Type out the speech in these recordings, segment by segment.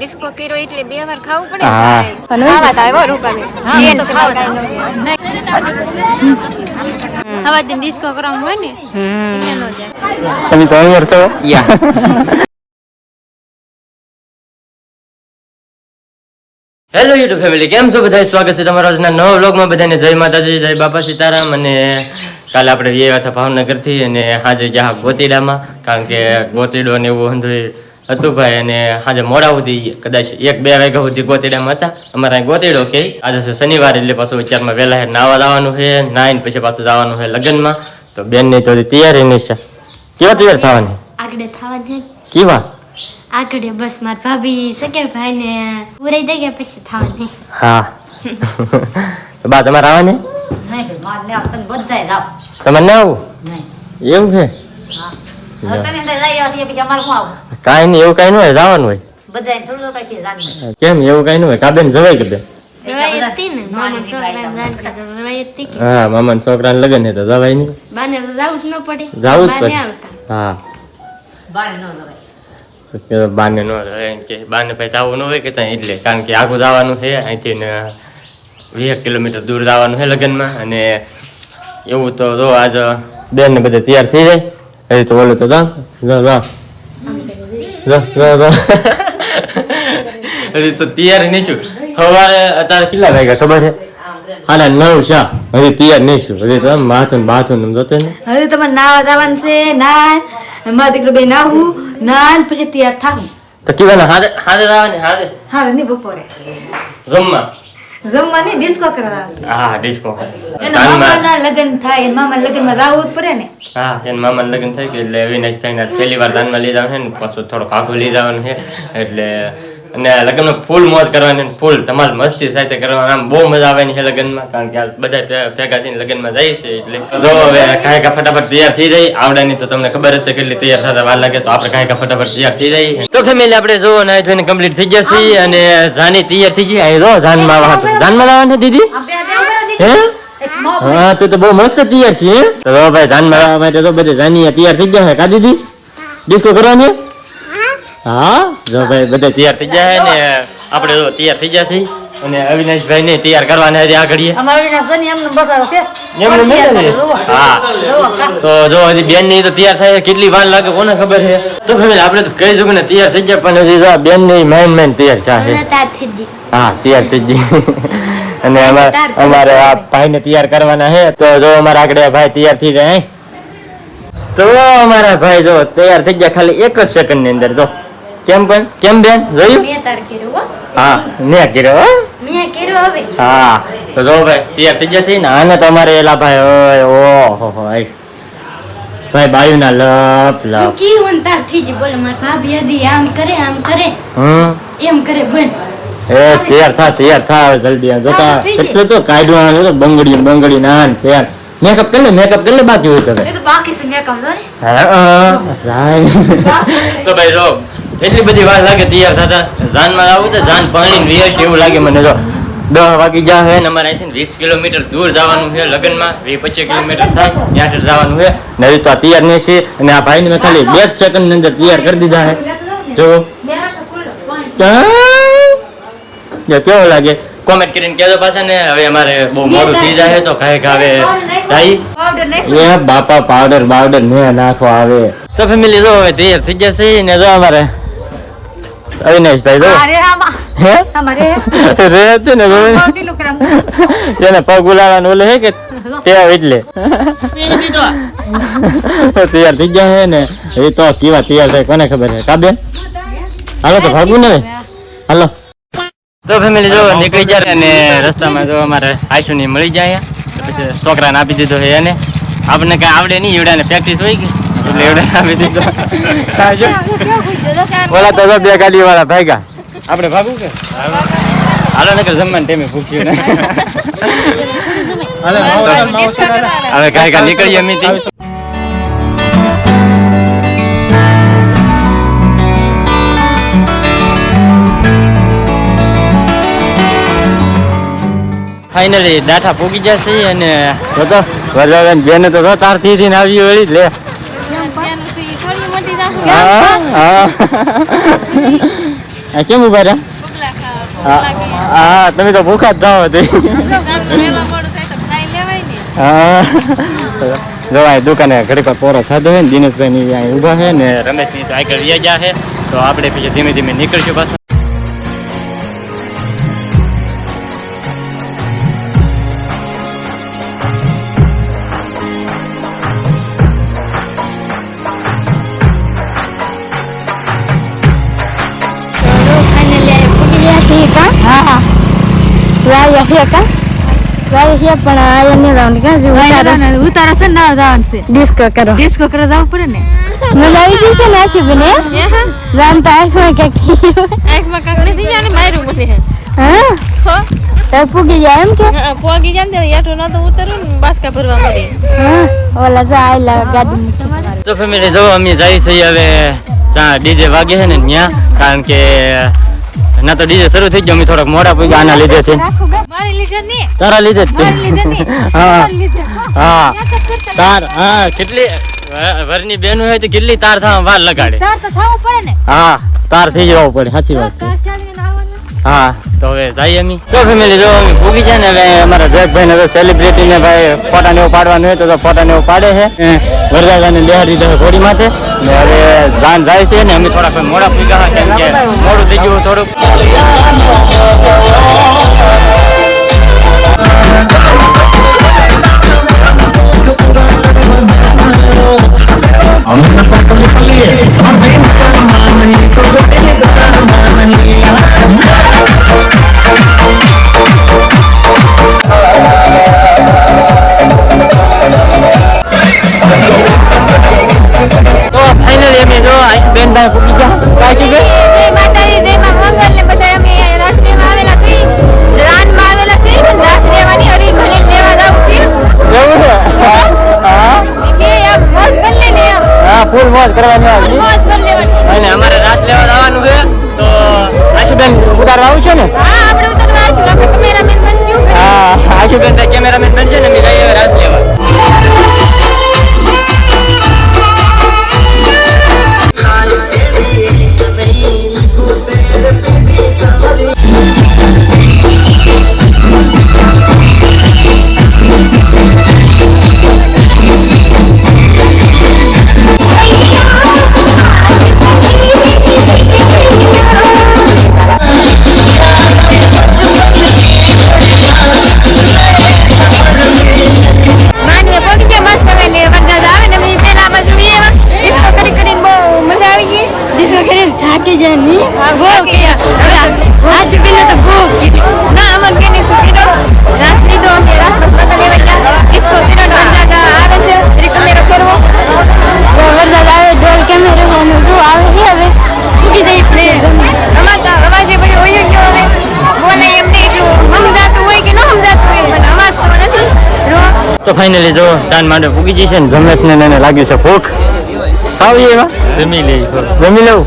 વાર ડિસ્કો કર્યો એટલે બે વાર ખાવું પડે હા. ખાવા તો આવ્યો રૂપાલી બેન છે મારે કાંઈ ન ડિસ્કો કરવાનું હોય ને એટલે ન જાય તમે છો યા હેલો યુટ્યુબ ફેમિલી કેમ છો બધા સ્વાગત છે તમારા આજના નવા વ્લોગમાં બધાને જય માતાજી જય બાપા સીતારામ. અને કાલે આપણે ગયા હતા ભાવનગરથી અને આજે ગયા ગોતીડામાં. કારણ કે ગોતીડો ને એવું હતું ભાઈ અને આજે મોડા સુધી કદાચ એક બે વાગ્યા સુધી ગોતીડામાં હતા. અમારે અહીં ગોતીડો કે આજે છે શનિવાર એટલે પાછું વિચારમાં વહેલા નાવા જવાનું છે નાઈને પછી પાછું જવાનું છે લગ્નમાં. તો બેનની તો તૈયારી નહીં છે. કેવા તૈયાર થવાની? આગળ થવાની કેવા? આગળ બસ માર ભાભી સકે ભાઈ ને પૂરાઈ દે કે પછી થવાની. હા. બા તમારે આવવાની? નહીં ભાઈ મારે તમે બધાય જાઓ તમારે ના આવું નહીં. એવું છે? હવે કાંઈ નહીં એવું કાંઈ ન હોય જવાનું હોય. બધાય થોડું તો કઈ જાણ કેમ એવું કાંઈ ન હોય? કાબેન જવાય કે બેન જવાય હતી ને. છોકરા હા છોકરાને લગન તો જવાય નહીં. બાને તો જાવું જ ન પડે. જાવું જ બાને પડે. આવતા. હા. ન બાને ન રહે એમ કે. બાને ભાઈ જવું ન હોય કે ત્યાં એટલે. કારણ કે આગું જવાનું છે અહીંથી ને વીસ કિલોમીટર દૂર જવાનું છે લગ્નમાં. અને એવું તો જો આજ બેન ને બધે તૈયાર થઈ જાય. હજી તો ઓલું તો જા જા જા જા જા જા હજી તો તૈયાર નહીં છું સવારે અત્યારે કેટલા વાગ્યા ખબર છે હાલા નવ શા હજી તૈયાર નહીં છું હજી તો આમ માથું ને બાથું ને જોતે ને હવે તમારે નાવા દાવાનું છે નાન મારા દીકરો બે નાવું નાન પછી તૈયાર થાવું તો કીધા હાથે હાથે જવાની હાથે હા નહીં બપોરે જમવા જમવા નહીં ડિસ્કો કરવા હા ડિસ્કો એના મામાના લગ્ન થાય એના મામા લગ્નમાં રાવું પડે ને? હા એના મામા લગ્ન થાય કે એટલે અવિનાશભાઈ ના પહેલી વાર દાનમાં લઈ જવાનું છે ને પાછું થોડો આઘું લઈ જવાનું છે એટલે અને લગ્નમાં ફૂલ મોજ કરવાની ફૂલ તમારી મસ્તી સાથે કરવાની. આમ બહુ મજા આવવાની છે લગ્નમાં કારણ કે આ બધા ભેગા થઈને લગ્નમાં જાય છે એટલે જો હવે કાંઈ કા ફટાફટ તૈયાર થઈ જાય. આવડાની તો તમને ખબર જ છે કેટલી તૈયાર થતા વાર લાગે તો આપણે કાંઈ કા ફટાફટ તૈયાર થઈ જાય. તો ફેમિલી આપણે જો નાઈ ધોઈને કમ્પ્લીટ થઈ ગયા અને જાની તૈયાર થઈ ગઈ. અહીં જો જાનમાં આવવા. જાનમાં આવવાનું દીદી? હે? હા તું તો બહુ મસ્ત તૈયાર છે તો ભાઈ ધાનમાં આવવા માટે તો બધે જાની તૈયાર થઈ ગયા છે કા દીદી? ડિસ્કો કરવાની હા? જો ભાઈ બધે તૈયાર થઈ ગયા ને આપણે તો તૈયાર થઈ ગયા છીએ. અને અવિનાશભાઈ ને તૈયાર કરવાના છે ને? જુઓ. હા. તો જો હજી બેનની તો તૈયાર થાય કેટલી વાર લાગે કોને ખબર છે? તો ફેમિલી આપણે તો કહી શકું ને તૈયાર થઈ જાય પણ હજી જો બેનની મેન મેન તૈયાર જ હા તૈયાર થઈ જાય અને અમારે અમારે આ ભાઈને તૈયાર કરવાના છે. તો જો અમારા આગળ ભાઈ તૈયાર થઈ જાય તો અમારા ભાઈ જો તૈયાર થઈ ગયા ખાલી એક જ સેકન્ડની અંદર જો. કેમ પણ? કેમ બેન? જોયું? હો. હા ને કર્યો હો? મેં કર્યો હવે. હા તો જો ભાઈ તૈયાર થઈ જશે ને? આને તમારે એલા ભાઈ ઓય ઓહો હો આય. ભાઈ બાયુના લપ હું લપ કી હું તાર થઈ જ બોલ માર ભાભી હજી આમ કરે આમ કરે. હમ? એમ કરે બોલ. એ તૈયાર થા તૈયાર થા જલ્દી આ જોતા હા. કેટલું તો કાયદો છે તો બંગડી બંગડી ના ને તૈયાર. મેકઅપ કરી લે મેકઅપ કરી લે બાકી હોય તો એ તો બાકી છે મેકઅપ જો. ને તો ભાઈ જો એટલી બધી વાર લાગે તૈયાર થતા. જાનમાં આવું તો જાન પાણી વીસ એવું લાગે મને તો. દસ વાગી ગયા છે અમારે અહીંથી વીસ કિલોમીટર દૂર જવાનું છે લગ્નમાં. વીસ પચીસ કિલોમીટર થાય, ત્યાં જવાનું છે. ને તો આ તૈયાર નહીં છે અને આ ભાઈને ખાલી બે જ સેકન્ડની અંદર તૈયાર કરી દીધા છે. જો? કેવો લાગે? કોમેન્ટ કરીને કહેજો પાછા ને. હવે અમારે બહુ મોડું થઈ જાય તો કાંઈક ખાવે જાય. એ બાપા પાવડર બાવડર ને નાખવા આવે. તો ફેમિલી જો હવે તૈયાર થઈ જશે ને જો અમારે. અવિનાશભાઈ જો અરે આમાં હે? અમારે રે છે ને જો કેટલું કરમ એને પગ ઉલાવાનું ઓલે હે કે ત્યાં એટલે? તૈયાર થઈ ગયા હે ને? એ તો કેવા તૈયાર થાય કોને ખબર છે કાબે હાલો તો ભાગવું ને હાલો. તો ફેમિલી જો નીકળી જાય અને રસ્તામાં જો અમારે આશુની મળી જાય. પછી છોકરાને આપી દીધો છે એને. આપણને કાંઈ આવડે નહીં એવડાને પ્રેક્ટિસ હોય કે? એટલે એવડાને આપી દીધો. આશુ. ઓલા તો બે ગાડી વાળા ભાગ્યા. આપણે ભાગવું કે? હાલો ને કે જમવાનું ટાઈમે ભૂખ્યું ને. હવે કાંઈ કાંઈ નીકળીએ ત્યાં. ફાઇનલી દાઠા પૂગી જશે અને તો તો વરસાદ બેન તો તારથી થી આવી વળી લે. હા કેમ ઊભા રહ્યા? હા તમે તો ભૂખા જ જાઓ હતી હા. જો દુકાને ઘડી પર પોરો ખાધો હોય ને, દિનેશભાઈ ની અહીં ઊભા છે ને રમેશની તો આગળ વ્યા ગયા તો આપણે પછી ધીમે ધીમે નીકળશું પાછા. વાય હે કા વાય પણ આ એને રાઉન્ડ કા જે ઉતારા. છે ના જવાનું છે. ડિસ્કો કરો. ડિસ્કો કરવા જવું પડે ને? મજા આવી ગઈ છે ને આશી બને? રામ તો આંખમાં કે આંખમાં કાંકડી થઈ જાય ને માર્યું મને. હા? તો પૂગી જાય એમ કે? પોગી જાય ને યાટો ન તો ઉતરું ને બાસકા ભરવા મળે હા? ઓલા જા આયલા ગાડી તો ફેમિલી જો અમે જઈ છીએ હવે ડીજે વાગે છે ને ત્યાં કારણ કે ના તો ડીજે શરૂ થઈ ગયો અમે થોડાક મોડા પૂગ્યા આના લીધે થી લીધે તારા લીધે હા. હા. તાર હા કેટલી વરની બેનું હોય તો કેટલી તાર થવા વાર લગાડે? તાર તો થાવું પડે ને. હા તાર થઈ જવું પડે સાચી વાત છે. હા તો હવે જઈએ અમે. તો ફેમિલી જો અમે ભૂગી છે ને હવે અમારા જગભાઈ ને સેલિબ્રિટી ને ભાઈ ફોટા ને એવું પાડવાનું હોય તો ફોટા ને એવું પાડે છે. વરદાદા ને બેહાડી દે ઘોડી માથે. ને હવે જાન જાય છે ને અમે થોડાક મોડા ફૂગા કેમ કે મોડું થઈ ગયું થોડુંક. તો મોજ કરવાની આવી અને અમારે રાસ લેવા આવવાનું છે તો આશુબેન ઉતારવા આવું છે ને? હા આપણે ઉતારવા આવીશું. આપણે કેમેરામેન બનશું. હા આશુબેન કેમેરામેન બનશે ને અમે જઈએ રાસ લેવા. તો ફાઇનલી જો ચાંદ માટે પૂગી જશે ને જમેશ ને એને લાગ્યું છે ભૂખ. ખાવી એમાં? જમી લઈ જમી લઉં?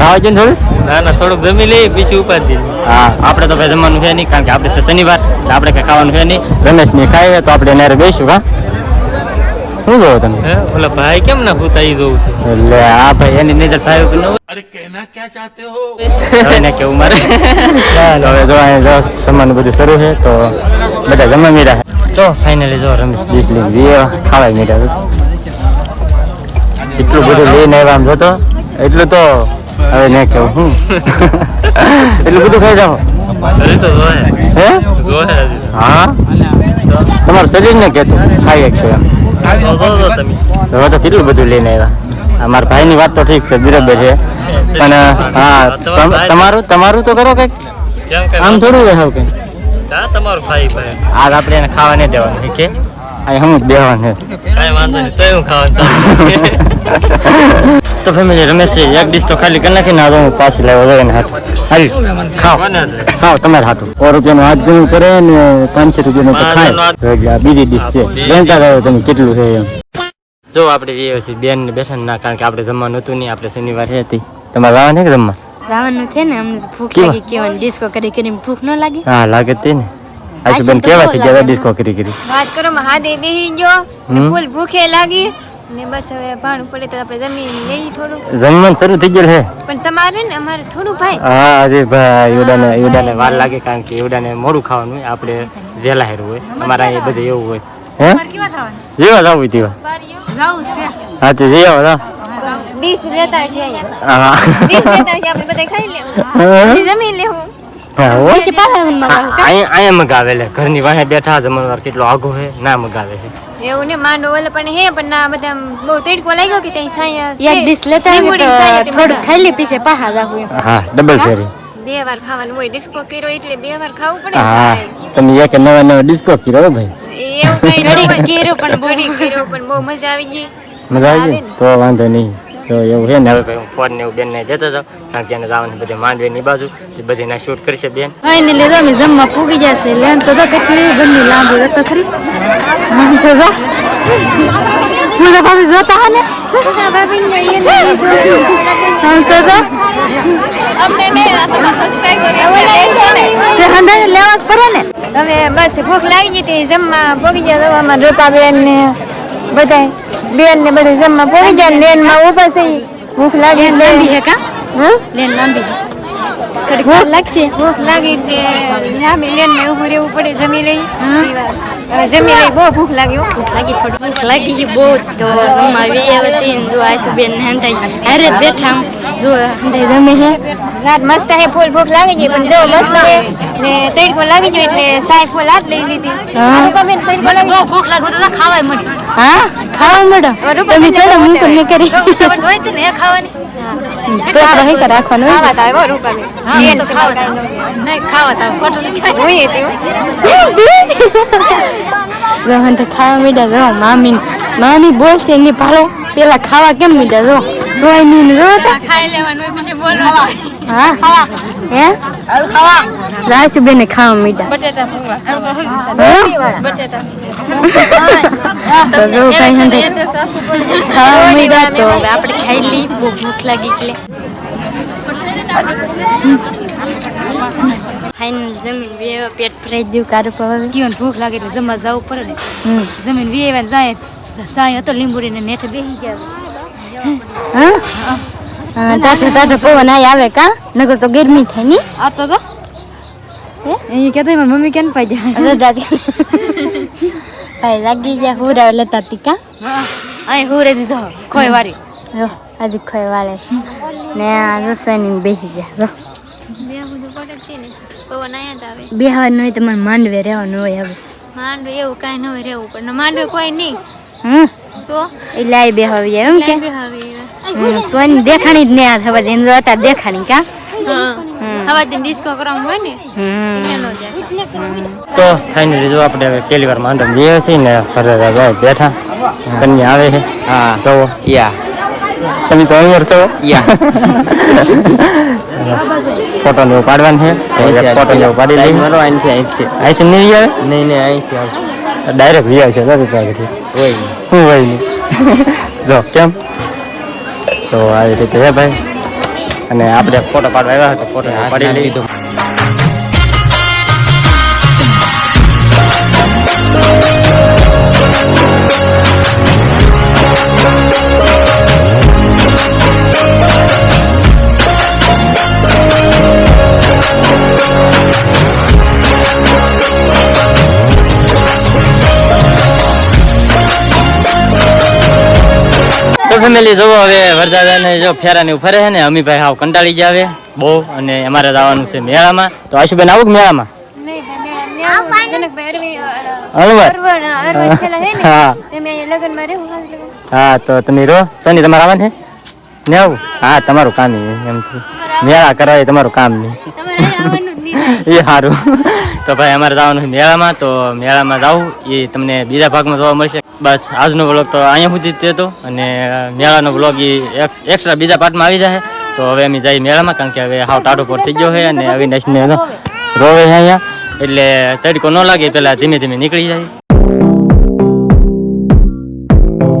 રાહ છે થોડું ના ના થોડુંક જમી લઈ પછી ઉપાધિ. હા આપણે તો ભાઈ જમવાનું છે નહીં કારણ કે આપણે શનિવાર એટલે આપણે કઈ ખાવાનું છે નહીં. રમેશ ને ખાઈએ તો આપણે એને બેસું કા શું જોવો તમે? ઓલા ભાઈ કેમ ના હોતા જોવું છે? એટલે આ ભાઈ એની નજર થાય કે કેવું મારે? હવે જો બધું શરૂ છે તો બધા જમવા મીરા તો ફાઇનલી એટલું બધું લઈને આવ્યા આમ જોતો એટલું તો હવે ને કેવું હું એટલું બધું ખાઈ જાઓ. હા? તમારું શરીર ને કેતું ખાઈ એક એમ. તો તમે હવે તો કેટલું બધું લઈને આવ્યા? અમારા મારા ભાઈની વાત તો ઠીક છે બરાબર છે. પણ હા તમારું તમારું તો કરો કંઈક. આમ થોડું હોય કઈ તમારું ભાઈ ભાઈ. આજ આપણે એને ખાવા નહીં દેવાનું છે અહીં હમ જ દેવાનું છે. કાંઈ વાંધો નહીં તોય હું ખાવાનું તો ફેમિલી રમેશ એક ડીશ તો ખાલી કરી નાખીને આ હું પાછી લાવ્યો જોઈને હાથ હાલ ખાઓ. ખાઓ તમારે હાથું. સો રૂપિયાનું હાથ જમું કરે ને પાંચસો રૂપિયાનું તો ખાય. બીજી ડીશ છે. જાણતા રહો તમે કેટલું છે એમ? જો આપણે છીએ બેન ને બેઠા ના કારણ કે આપણે જમવાનું હતું નહીં આપણે શનિવાર હતી તમારે રાવણ છે કે જમવા? ગાવાનું છે ને અમને ભૂખ લાગી કેવાની ડિસ્કો કરી કરીને ભૂખ ન લાગી. હા લાગે તે ને. આજ બેન કેવા થઈ ગયા ડિસ્કો કરી કરી? વાત કરો મહાદેવી હમ. ફૂલ ભૂખે લાગી. ને બસ હવે ભાણું પડે તો આપણે જમીન લઈ થોડું. જમવાનું શરૂ થઈ ગયું છે? પણ તમારે ને અમારે થોડું ભાઈ. હા અરે ભાઈ યોડાને યોડાને વાર લાગે કારણ કે યોડાને મોડું ખાવાનું હોય આપણે વેલા હેરું હોય. અમારે અહીંયા બધું એવું હોય. હે? જેવા લાવું તેવા. હા તે જેવા લાવ. ડીશ લેતા છે. હા. ડીશ લેતા છે આપણે બધા ખાઈ લેવું. જમીન લેવું. અહીંયા ઘરની વાહે બેઠા જમણવાર કેટલો આઘો છે ના મગાવે છે એવું ને માંડો ઓલે પણ હે પણ ના બધા બહુ તડકો લાગ્યો કે ત્યાં સાયા એક ડીશ લેતા હોય તો થોડું બધા. ખાઈ લે જાવું હા ડબલ ફેરી. બે વાર ખાવાનું હોય ડિસ્કો કર્યો એટલે બે વાર ખાવું પડે હા તમે એક નવા નવા ડિસ્કો કર્યો ભાઈ. એવું કઈ પણ બહુ. કર્યો પણ બહુ મજા આવી ગઈ. મજા આવી ગઈ? તો વાંધો નહીં. તો એવું છે ને હવે ભાઈ હું ફોન ને એવું બેનને જતો હતો કારણ કે એને જવાનું બધે માંડવી ની બાજુ તે બધી ના શૂટ કરશે બેન. હા એને લીધો અમે જમવા પૂગી જશે લેન તો તો કેટલી ઘરની લાંબી રતો ખરી. આમ તો જા. હું તો ભાભી જોતા હા ને. આમ તો અમને તો લેવા જ પડે ને. હવે બસ ભૂખ લાગી ગઈ હતી જમવા ભોગી ગયા તો અમારા રૂપાબેન ને બધા બેન ને બધા જમવા પહોંચી ગયા લેનમાં ઊભા છે. ભૂખ લાગી લાંબી હે કા? હમ? લેન લાંબી થોડીક વાર લાગશે? ભૂખ લાગી લાંબી લેન ને ઊભું રહેવું પડે જમી લઈ જમી લઈ બહુ ભૂખ લાગી હો. ભૂખ લાગી થોડી. ભૂખ લાગી છે બહુ તો. જમવા આવે છે ને જો આશુ બેન ને હંતાઈ અરે બેઠા જો હંતાઈ જમે હે. રાત મસ્ત હે ફૂલ ભૂખ લાગી છે પણ જો મસ્ત હે. ને તડકો લાગી ગયો એટલે સાય ફૂલ આટ લઈ લીધી. રૂપાબેન તડકો લાગી ભૂખ લાગુ તો ખાવાય મળી. હા? ખાવા મેડમ તમે ચાલો હું પણ કરી ખબર તો ને ખાવાની. તો આપણે હે રાખવાનું ખાવા તો હા ખાવા તાવ. નહીં ખાવા તાવ ખોટું નહીં હું એ તેવું. રોહન તો ખાવા મીડા જો મામી મામી બોલશે એની ભાલો પેલા ખાવા કેમ મીડા જો જોઈ ની રો ખાઈ લેવાનું પછી બોલવાનું હા? ખાવા હે? ખાવા. ખાવા મીડા બટેટા પૂવા. તો જો કઈ હંધે ખાવા મીડા તો હવે આપણે ખાઈ લઈ બહુ ભૂખ લાગી એટલે. ફાઇનલ જમીન બે પેટ ભરાઈ ગયું કારું પવાવે જીવન ભૂખ લાગે એટલે જમવા જવું પડે ને. જમીન વેવા જાય સાય હતો લીંબુડી ને નેઠે બેસી ગયા. હા? હા. ટાટો ટાટો પવન આય આવે કા? નગર તો ગરમી થાયની. આ તો તો એ કહેતા મમ્મી કેમ પાઈ જાય? દાદી ભાઈ લાગી ગયા હુરા લેતા તી કા? અહીં હુરે દીધો. ખોય વારી. જો આજે ખોય વાળે ને આ રસોઈની બેસી ગયા જો. બે બધું પડે જ છે ને પવન આયા જ આવે બે હવાર હોય તમારે માંડવે રહેવાનું હોય હવે. માંડવે એવું કાંઈ ન હોય રહેવું પણ માંડવે કોઈ નહીં. હમ? તો? એ આવી બે હવે એમ કે? સોની દેખાણી જ નહીં આ થવા દેખાણી કા? હવે ડિસ્કો કરવાનું હોય ને? હમ. તો ફાઇનલી જો આપણે હવે પહેલી વાર માંડો જઈએ છીએ ને ફરવા ભાઈ બેઠા. કન્યા આવે છે. હા. તો યા. તમે તો અહીંયા છો. યા. ફોટો ને પાડવાનું છે. ફોટો ને પાડી લઈ મારો અહીંથી અહીંથી. અહીંથી નહીં આવે? નહીં નહીં અહીંથી આવે ડાયરેક્ટ વી આવશે દાદા પાસેથી હોય. શું હોય નહીં. જો કેમ? તો આવી રીતે હે ભાઈ. અને આપણે ફોટો પાડવા આવ્યા હતા ફોટો પાડી લઈ ફેમિલી જોવો હવે વરદાદાને જો ફેરા ને એવું ફરે છે ને અમીભાઈ હાવ કંટાળી જાવે બહુ અને અમારે જવાનું છે મેળામાં. તો આશુબેન આવું મેળામાં? હે તો તમે રહો. સોની તમારે આવવાનું છે? ને આવું? હા તમારું કામ નહીં એમ મેળા કરાવે તમારું કામ નહીં એ સારું તો ભાઈ અમારે જવાનું મેળામાં, તો મેળામાં જવું એ તમને બીજા ભાગમાં જોવા મળશે. બસ, આજનો વ્લોગ તો અહીંયા સુધી જ હતો અને મેળાનો વ્લોગ એ એક્સ્ટ્રા બીજા પાર્ટમાં આવી જશે તો હવે અમે જઈએ મેળામાં, કારણ કે હવે હાવ ટાઢો પર થઈ ગયો છે અને અવિનાશને રોવે છે અહીંયા. એટલે તડકો ન લાગે, પેલા ધીમે ધીમે નીકળી જાય.